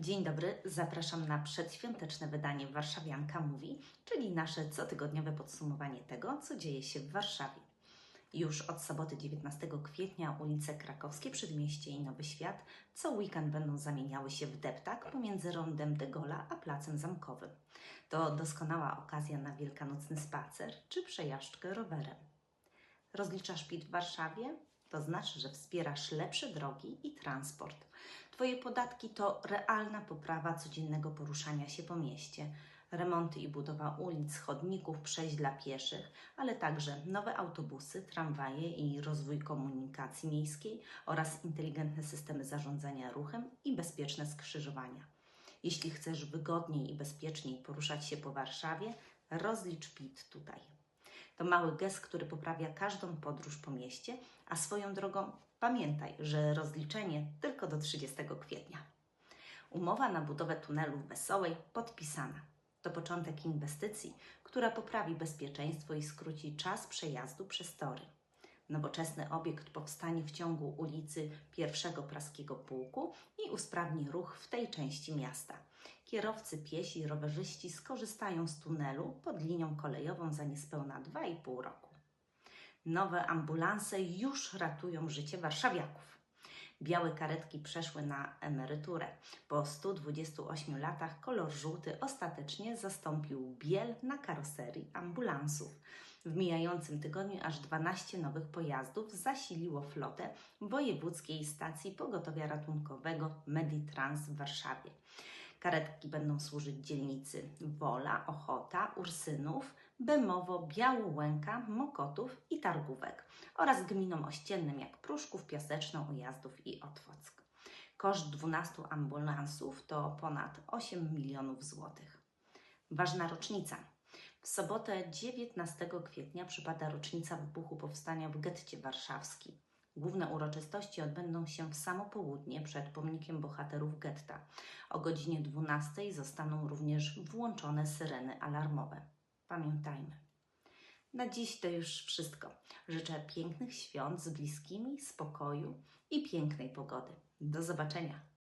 Dzień dobry, zapraszam na przedświąteczne wydanie Warszawianka Mówi, czyli nasze cotygodniowe podsumowanie tego, co dzieje się w Warszawie. Już od soboty 19 kwietnia ulice Krakowskie, Przedmieście i Nowy Świat co weekend będą zamieniały się w deptak pomiędzy rondem de Gola a Placem Zamkowym. To doskonała okazja na wielkanocny spacer czy przejażdżkę rowerem. Rozliczasz PIT w Warszawie? To znaczy, że wspierasz lepsze drogi i transport. Twoje podatki to realna poprawa codziennego poruszania się po mieście. Remonty i budowa ulic, chodników, przejść dla pieszych, ale także nowe autobusy, tramwaje i rozwój komunikacji miejskiej oraz inteligentne systemy zarządzania ruchem i bezpieczne skrzyżowania. Jeśli chcesz wygodniej i bezpieczniej poruszać się po Warszawie, rozlicz PIT tutaj. To mały gest, który poprawia każdą podróż po mieście, a swoją drogą pamiętaj, że rozliczenie tylko do 30 kwietnia. Umowa na budowę tunelu w Wesołej podpisana. To początek inwestycji, która poprawi bezpieczeństwo i skróci czas przejazdu przez tory. Nowoczesny obiekt powstanie w ciągu ulicy pierwszego Praskiego Pułku i usprawni ruch w tej części miasta. Kierowcy, piesi i rowerzyści skorzystają z tunelu pod linią kolejową za niespełna 2,5 roku. Nowe ambulanse już ratują życie warszawiaków. Białe karetki przeszły na emeryturę. Po 128 latach kolor żółty ostatecznie zastąpił biel na karoserii ambulansów. W mijającym tygodniu aż 12 nowych pojazdów zasiliło flotę Wojewódzkiej Stacji Pogotowia Ratunkowego Meditrans w Warszawie. Karetki będą służyć dzielnicy Wola, Ochota, Ursynów, Bemowo, Białołęka, Mokotów i Targówek oraz gminom ościennym jak Pruszków, Piaseczno, Ujazdów i Otwock. Koszt 12 ambulansów to ponad 8 milionów złotych. Ważna rocznica. W sobotę 19 kwietnia przypada rocznica wybuchu powstania w getcie warszawskim. Główne uroczystości odbędą się w samo południe przed pomnikiem bohaterów getta. O godzinie 12 zostaną również włączone syreny alarmowe. Pamiętajmy. Na dziś to już wszystko. Życzę pięknych świąt z bliskimi, spokoju i pięknej pogody. Do zobaczenia.